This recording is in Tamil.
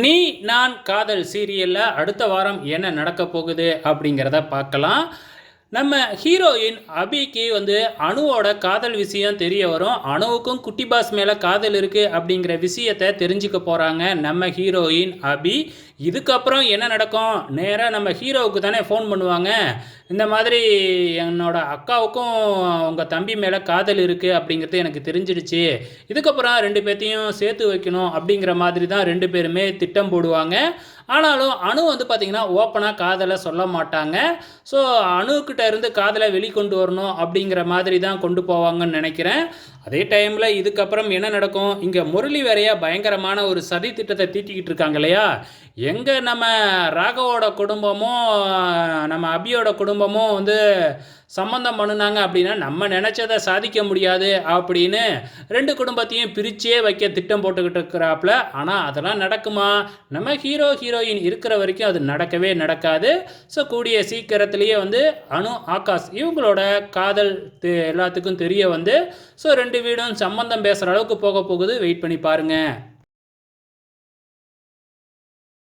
நீ நான் காதல் சீரியலில் அடுத்த வாரம் என்ன நடக்க போகுது அப்படிங்கிறத பார்க்கலாம். நம்ம ஹீரோயின் அபிக்கு வந்து அணுவோட காதல் விஷயம் தெரிய வரும். அணுவுக்கும் குட்டி பாஸ் மேலே காதல் இருக்குது அப்படிங்கிற விஷயத்தை தெரிஞ்சுக்க போகிறாங்க நம்ம ஹீரோயின் அபி. இதுக்கப்புறம் என்ன நடக்கும்? நேராக நம்ம ஹீரோவுக்கு தானே ஃபோன் பண்ணுவாங்க. இந்த மாதிரி என்னோட அக்காவுக்கும் உங்கள் தம்பி மேலே காதல் இருக்குது அப்படிங்கிறது எனக்கு தெரிஞ்சிடுச்சு. இதுக்கப்புறம் ரெண்டு பேர்த்தையும் சேர்த்து வைக்கணும் அப்படிங்கிற மாதிரி தான் ரெண்டு பேருமே திட்டம் போடுவாங்க. ஆனாலும் அணு வந்து பார்த்திங்கன்னா ஓப்பனாக காதலை சொல்ல மாட்டாங்க. ஸோ அணுக்கிட்ட இருந்து காதலை வெளிக்கொண்டு வரணும் அப்படிங்கிற மாதிரி தான் கொண்டு போவாங்கன்னு நினைக்கிறேன். அதே டைமில் இதுக்கப்புறம் என்ன நடக்கும்? இங்கே முரளி வேறையா பயங்கரமான ஒரு சதி திட்டத்தை தீட்டிக்கிட்டு இருக்காங்க இல்லையா? எங்கே நம்ம ராகவோட குடும்பமும் நம்ம அபியோட குடும்பமும் வந்து சம்மந்தம் பண்ணுனாங்க அப்படின்னா நம்ம நினச்சதை சாதிக்க முடியாது அப்படின்னு ரெண்டு குடும்பத்தையும் பிரிச்சே வைக்க திட்டம் போட்டுக்கிட்டு இருக்கிறாப்புல. ஆனால் அதெல்லாம் நடக்குமா? நம்ம ஹீரோ ஹீரோயின் இருக்கிற வரைக்கும் அது நடக்கவே நடக்காது. ஸோ கூடிய சீக்கிரத்துலேயே வந்து அனு ஆகாஷ் இவங்களோட காதல் எல்லாத்துக்கும் தெரிய வந்து ஸோ ரெண்டு ரெண்டு வீடும் சம்மந்தம் பேசுகிற அளவுக்கு போக போகுது. வெயிட் பண்ணி பாருங்கள்